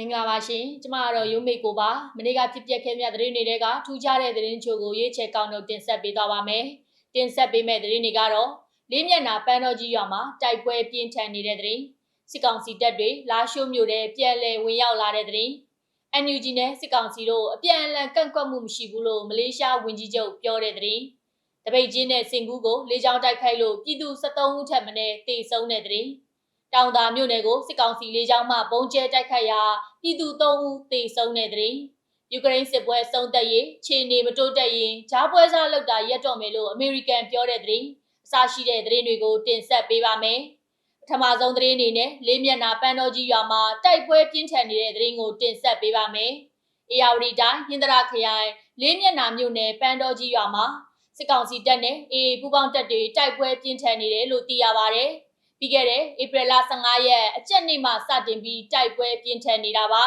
မင်္ဂလာပါရှင်ကျမကတော့ရုံးမိတ်ကိုပါမနေ့ကဖြစ်ပျက်ခဲ့မြတ်သတင်းတွေကထူးခြားတဲ့သတင်းချို့ကိုရွေးချယ်ကောက်နှုတ်တင်ဆက်ပေးသွားပါမယ်တင်ဆက်ပေးမယ့်သတင်းတွေကတော့လေးမျက်နှာပန်းတော်ကြီးရွာမှာတိုက်ပွဲပြင်းထန်နေတဲ့သတင်းစစ်ကောင်စီတပ်တွေလာရှိုးမြို့ထဲပြန်လည်ဝင်ရောက်လာတဲ့သတင်း NUG နဲ့စစ်ကောင်စီတို့အပြန်အလှန်ကန့်ကွက်မှုမရှိဘူးလို့မလေးရှားဝန်ကြီးချုပ်ပြောတဲ့သတင်းတပိတ်ချင်းနဲ့စင်ကူးကိုလေကြောင်းတိုက်ခိုက်လို့ပြည်သူ73ဦးထက်မနည်းတေဆုံးတဲ့သတင်းတောင်သာမြို့နယ်ကိုစစ်ကောင်စီလေးချောင်းမှပုံကျဲတိုက်ခတ်ရာ ပြည်သူ၃ဦးသေဆုံးတဲ့တဲ့ယူကရိန်းစစ်ပွဲဆုံးသက်ရေးခြေနေမတိုးတက်ရင်ဂျားပွဲစားလောက်တာရက်တော့မယ်လို့အမေရိကန်ပြောတဲ့တဲ့အစရှိတဲ့သတင်းတွေကိုတင်ဆက်ပေးပါမယ်ပထမဆုံးသတင်းအနေနဲ့လေးမျက်နှာပန်းတော်ကြီးရွာမှာတိုက်ပွဲပြင်းထန်နေတဲ့သတင်းကိုတင်ဆက်ပေးပါမယ်အေယာဝတီတိုင်းဟင်္ဒရာခရိုင်လေးမျက်နှာမြို့နယ်ပန်းတော်ကြီးရွာမှာစစ်ကောင်စီတပ်နဲ့အေအေပူးပေါင်းတပ်တွေတိုက်ပွဲပြင်းထန်နေတယ်လို့သိရပါဗျ။ ပြီးခဲ့တဲ့ဧပြီလ15ရက်အကြက်နေ့မှစတင်ပြီးတိုက်ပွဲပြင်းထန်နေတာပါ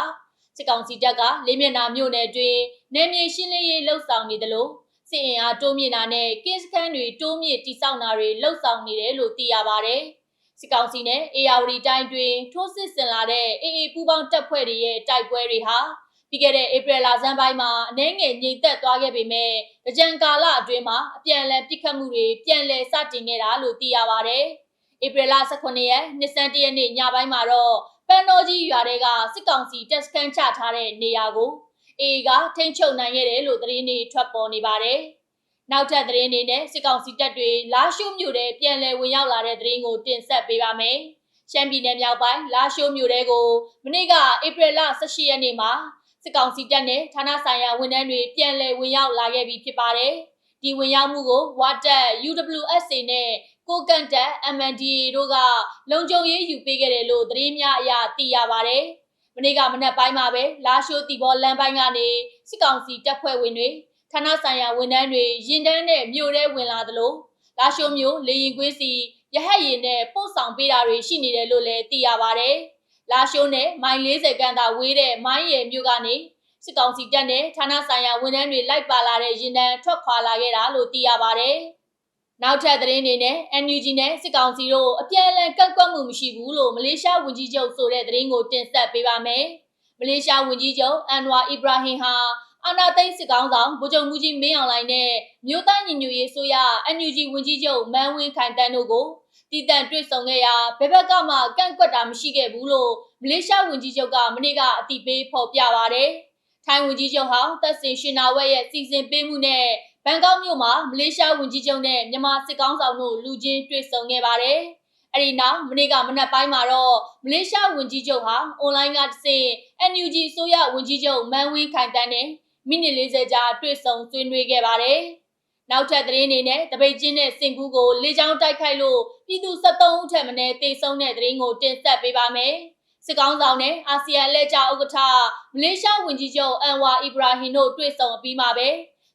စစ်ကောင်စီတပ်ကလေးမျက်နှာမြို့နယ်တွင်နယ်မြေရှင်းလင်းရေးလှုပ်ဆောင်နေတယ်လို့စစ်အင်အားတိုးမြင့်တာနဲ့ကင်းစခန်းတွေတိုးမြင့်တိစောက်တာတွေလှုပ်ဆောင်နေတယ်လို့သိရပါတယ်စစ်ကောင်စီနဲ့အေယာဝတီတိုင်းတွင်ထိုးစစ်ဆင်လာတဲ့အေအေပူးပေါင်းတပ်ဖွဲ့တွေရဲ့တိုက်ပွဲတွေဟာပြီးခဲ့တဲ့ဧပြီလဆန်းပိုင်းမှာအနှဲငယ်ငြိမ်သက်သွားခဲ့ပေမဲ့ကြံကာလအတွင်းမှာအပြန်အလှန်ပစ်ခတ်မှုတွေပြန်လည်စတင်ခဲ့တာလို့သိရပါတယ်။ ဧပြီလ18ရက်နှစ်ဆန်းတရက်နေ့ညပိုင်းမှာတော့ပန်တော်ကြီးရွာတွေကစစ်ကောင်စီတပ်စခန်းချထားတဲ့နေရာကိုအေကထိန်းချုပ်နိုင်ခဲ့တယ်လို့သတင်းတွေထွက်ပေါ်နေပါတယ်။နောက်ထပ်သတင်းတွေနဲ့စစ်ကောင်စီတပ်တွေလာရှိုးမြို့ထဲပြန်လည်ဝင်ရောက်လာတဲ့သတင်းကိုတင်ဆက်ပေးပါမယ်။ရှမ်းပြည်နယ်မြောက်ပိုင်းလာရှိုးမြို့ထဲကိုမနေ့ကဧပြီလ18ရက်နေ့မှာစစ်ကောင်စီတပ်နဲ့ဌာနဆိုင်ရာဝန်ထမ်းတွေပြန်လည်ဝင်ရောက်လာခဲ့ပြီးဖြစ်ပါတယ်။ဒီဝင်ရောက်မှုကိုဝါတက် UWSA နဲ့ ကိုကန်တက် MNDA တို့ကလုံခြုံရေးယူပေးခဲ့တယ်လို့သတင်းများအရသိရပါတယ်။မနေ့ကမနက်ပိုင်းမှာပဲလာရှိုးတီဘောလမ်းပိုင်းကနေစစ်ကောင်စီတပ်ဖွဲ့ဝင်တွေဌာနဆိုင်ရာဝန်ထမ်းတွေရင်တန်းနဲ့မြို့ထဲဝင်လာသလိုလာရှိုးမြို့လေရင်ကွင်းစီရဟတ်ရင်နဲ့ပို့ဆောင်ပေးတာတွေရှိနေတယ်လို့လည်းသိရပါတယ်။လာရှိုးနဲ့မိုင်40ခန့်သာဝေးတဲ့မိုင်းရယ်မြို့ကနေစစ်ကောင်စီတပ်နဲ့ဌာနဆိုင်ရာဝန်ထမ်းတွေလိုက်ပါလာတဲ့ရင်တန်းထွက်ခွာလာခဲ့တာလို့သိရပါတယ်။ နောက်ထပ်သတင်းတွေနဲ့ NUG နဲ့စစ်ကောင်စီတို့အပြန်အလှန်ကန့်ကွက်မှုမရှိဘူးလို့မလေးရှားဝန်ကြီးချုပ်ဆိုတဲ့သတင်းကိုတင်ဆက်ပေးပါမယ်။မလေးရှားဝန်ကြီးချုပ်အန်ဝါအီဘရာဟင်ဟာအာနာသိန်းစစ်ကောင်ဆောင်ဗိုလ်ချုပ်မှုကြီးမင်းအောင်လှိုင်နဲ့မြို့သားညီညွတ်ရေးဆိုရ NUG ဝန်ကြီးချုပ်မန်းဝင်းခိုင်တန်းတို့ကိုတည်တံ့တွေ့ဆုံခဲ့ရာဘယ်ဘက်ကမှကန့်ကွက်တာမရှိခဲ့ဘူးလို့မလေးရှားဝန်ကြီးချုပ်ကမနေ့ကအတိပေးဖော်ပြပါရယ်။ ထိုင်းဝန်ကြီးချုပ်ဟောင်းသက်စင်ရှင်နာဝက်ရဲ့စီစဉ်ပေးမှုနဲ့ဘန်ကောက်မြို့မှာမလေးရှားဝန်ကြီးချုပ်နဲ့မြန်မာစစ်ကောင်ဆောင်တို့လူချင်းတွေ့ဆုံခဲ့ပါတယ်။အဲဒီနောက်မနေ့ကမနက်ပိုင်းမှာတော့မလေးရှားဝန်ကြီးချုပ်ဟာအွန်လိုင်းကတဆင့် NUG အစိုးရဝန်ကြီးချုပ်မန်ဝင်းခိုင်တန်းနဲ့မိနစ်40ကြာတွေ့ဆုံဆွေးနွေးခဲ့ပါတယ်။နောက်ထပ်သတင်းတွေနဲ့တပိတ်ချင်းနဲ့စင်ကူးကိုလေကြောင်းတိုက်ခိုက်လို့ပြည်သူ73ဦးထက်မနည်းတေဆုံးတဲ့သတင်းကိုတင်ဆက်ပေးပါမယ်။ စစ်ကောင်းဆောင်နဲ့အာဆီယံလက်ကျဥက္ကဋ္ဌမလေးရှားဝန်ကြီးချုပ်အန်ဝါအီဘရာဟင်တို့တွေ့ဆုံအပြီးမှာပဲ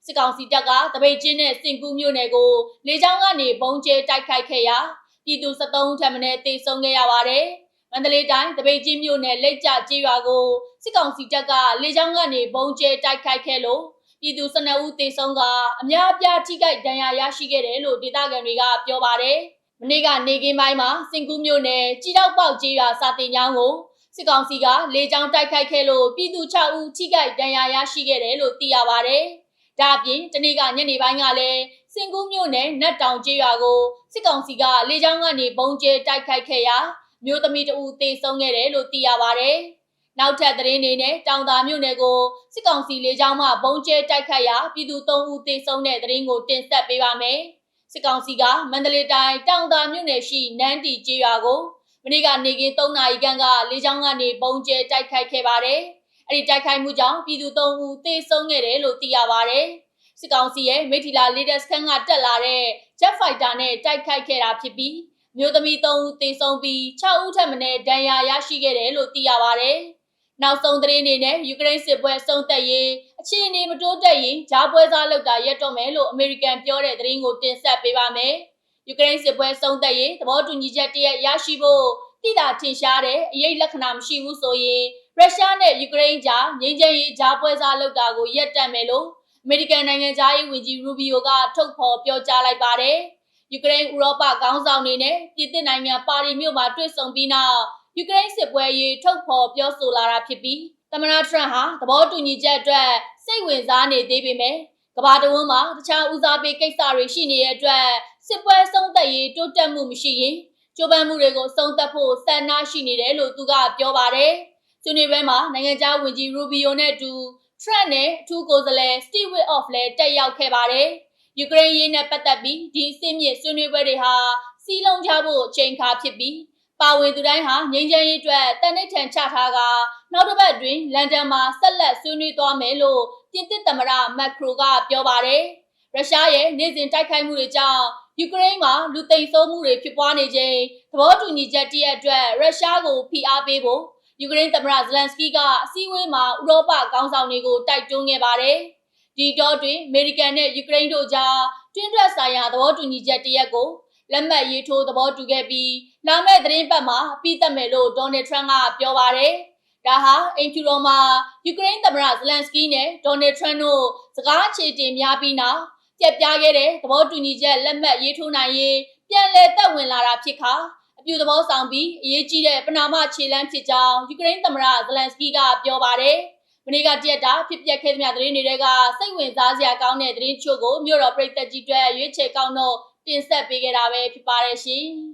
စစ်ကောင်စီတပ်ကတပိတ်ချင်းနဲ့စင်ကူးမြို့နယ်ကိုလေကြောင်းကနေပုံကျဲတိုက်ခိုက်ခဲ့ရာပြည်သူ73ဦးထပ်မံတေဆုံးခဲ့ရပါတယ်။မန္တလေးတိုင်းတပိတ်ချင်းမြို့နယ်လက်ကျကျေးရွာကိုစစ်ကောင်စီတပ်ကလေကြောင်းကနေပုံကျဲတိုက်ခိုက်ခဲ့လို့ပြည်သူ12ဦးသေဆုံးကအများအပြားထိခိုက်ဒဏ်ရာရရှိခဲ့တယ်လို့ဒေသခံတွေကပြောပါတယ်။ မနေ့ကနေကင်းပိုင်းမှာစင်ကူးမြို့နယ်ကြီးတော့ပေါက်ကျေးရွာစာတင်ကျောင်းကိုစစ်ကောင်စီကလေကြောင်းတိုက်ခိုက်ခဲ့လို့ပြည်သူ6ဦးထိခိုက်ဒဏ်ရာရရှိခဲ့တယ်လို့သိရပါတယ်။ဒါအပြင်တနေ့ကညနေပိုင်းကလည်းစင်ကူးမြို့နယ်နတ်တောင်ကျေးရွာကိုစစ်ကောင်စီကလေကြောင်းကနေပုံကျဲတိုက်ခိုက်ခဲ့ရာမြို့သမီးတဦးသေဆုံးခဲ့တယ်လို့သိရပါဗျ။နောက်ထပ်သတင်းတွေနဲ့တောင်သာမြို့နယ်ကိုစစ်ကောင်စီလေကြောင်းမှပုံကျဲတိုက်ခိုက်ရာပြည်သူ၃ဦးသေဆုံးတဲ့သတင်းကိုတင်ဆက်ပေးပါမယ်။ စစ်ကောင်စီကမန္တလေးတိုင်းတောင်သာမြို့နယ်ရှိနန်းတီကျေးရွာကိုမနေ့ကနေကင်း3နာရီခန့်ကလေကြောင်းကနေပုံကျဲတိုက်ခိုက်ခဲ့ပါတယ်။အဲ့ဒီတိုက်ခိုက်မှုကြောင့်ပြည်သူ၃ဦးသေဆုံးခဲ့တယ်လို့သိရပါဗျ။စစ်ကောင်စီရဲ့မိထီလာလေဒက်စခန်းကတက်လာတဲ့ Jet Fighter နဲ့တိုက်ခိုက်ခဲ့တာဖြစ်ပြီးမျိုးသမီး၃ဦးသေဆုံးပြီး6ဦးထပ်မံဒဏ်ရာရရှိခဲ့တယ်လို့သိရပါဗျ။ နောက်ဆုံးသတင်းအနေနဲ့ယူကရိန်းစစ်ပွဲဆုံးသက်ရေးအခြေအနေမတိုးတက်ရင်ဂျားပွဲစားလောက်တာရက်တော့မယ်လို့အမေရိကန်ပြောတဲ့သတင်းကိုတင်ဆက်ပေးပါမယ်။ယူကရိန်းစစ်ပွဲဆုံးသက်ရေးသဘောတူညီချက်တရက်ရရှိဖို့တိတာထင်ရှားတဲ့အရေးလက္ခဏာမရှိဘူးဆိုရင်ရုရှားနဲ့ယူကရိန်းကြားငြိမ်းချမ်းရေးကြားပွဲစားလုပ်တာကိုရပ်တန့်မယ်လို့အမေရိကန်နိုင်ငံသားရေးဝန်ကြီးရူဘီယိုကထုတ်ဖော်ပြောကြားလိုက်ပါတယ်။ယူကရိန်းဥရောပခေါင်းဆောင်တွေနဲ့ပြည်သစ်နိုင်ငံပါရီမြို့မှာတွေ့ဆုံပြီးနောက် ယူကရိန်းစစ်ပွဲရေးထုတ်ဖော်ပြောဆိုလာတာဖြစ်ပြီးသမ္မတထရန့်ဟာသဘောတူညီချက်အတွက်စိတ်ဝင်စားနေသေးပေမဲ့ကမ္ဘာတဝန်းမှာတခြားဦးစားပေးကိစ္စတွေရှိနေတဲ့အတွက်စစ်ပွဲဆုံးသက်ရေးတိုးတက်မှုမရှိရင်ကြိုးပမ်းမှုတွေကိုဆုံးသက်ဖို့ဆန္ဒရှိနေတယ်လို့သူကပြောပါတယ်။ဆွေးနွေးပွဲမှာနိုင်ငံခြားဝန်ကြီးရူဘီယိုနဲ့အတူ Trump နဲ့အထူးကိုယ်စားလှယ် Steve Witkoff လည်းတက်ရောက်ခဲ့ပါတယ်။ယူကရိန်းရေးနဲ့ပတ်သက်ပြီးဒီအစ်စ်မြစ်ဆွေးနွေးပွဲတွေဟာစီးလုံးကြဖို့အချိန်ခါဖြစ်ပြီး ပါဝင်သူတိုင်းဟာငြိမ်းချမ်းရေးအတွက်တန်ဋိဌာန်ချထားကနောက်တစ်ပတ်တွင်လန်ဒန်မှာဆက်လက်ဆွေးနွေးသွားမယ်လို့ပြင်သစ်သမ္မတမက်ခရိုကပြောပါတယ်။ရုရှားရဲ့နေ့စဉ်တိုက်ခိုက်မှုတွေကြောင့်ယူကရိန်းမှာလူသိမ်းဆိုးမှုတွေဖြစ်ပွားနေချိန်သဘောတူညီချက်တရက်အတွက်ရုရှားကိုဖိအားပေးဖို့ယူကရိန်းသမ္မတဇလန်စကီကအစည်းအဝေးမှာဥရောပခေါင်းဆောင်တွေကိုတိုက်တွန်းခဲ့ပါတယ်။ဒီတော့တွင်အမေရိကန်နဲ့ယူကရိန်းတို့ကြားတွင်းထွက်ဆိုင်ရာသဘောတူညီချက်တရက်ကို လက်မှတ်ရေးထိုးသဘောတူခဲ့ပြီးလာမယ့်သတင်းပတ်မှာပြီးသက်မယ်လို့ဒေါ်နယ်ထရန့်ကပြောပါတယ်။ဒါဟာအင်ဖြူတော်မှာယူကရိန်းသမ္မတဇလန်စကီနဲ့ဒေါ်နယ်ထရန့်တို့စကားအခြေတင်များပြီးနောက်ပြက်ပြားခဲ့တဲ့သဘောတူညီချက်လက်မှတ်ရေးထိုးနိုင်ရေးပြန်လည်သက်ဝင်လာတာဖြစ်ခါအပြုသဘောဆောင်ပြီးအရေးကြီးတဲ့ပနာမခြေလှမ်းဖြစ်ကြောင်းယူကရိန်းသမ္မတဇလန်စကီကပြောပါတယ်။မနေ့ကတရက်တာဖြစ်ပျက်ခဲ့သမျှသတင်းတွေကစိတ်ဝင်စားစရာကောင်းတဲ့သတင်းချို့ကိုမြို့တော်ပြည်သက်ကြီးတွေရွေးချယ်ကောင်းတော့ တင်ဆက်ပေးခဲ့တာပဲဖြစ်ပါတယ်ရှင်။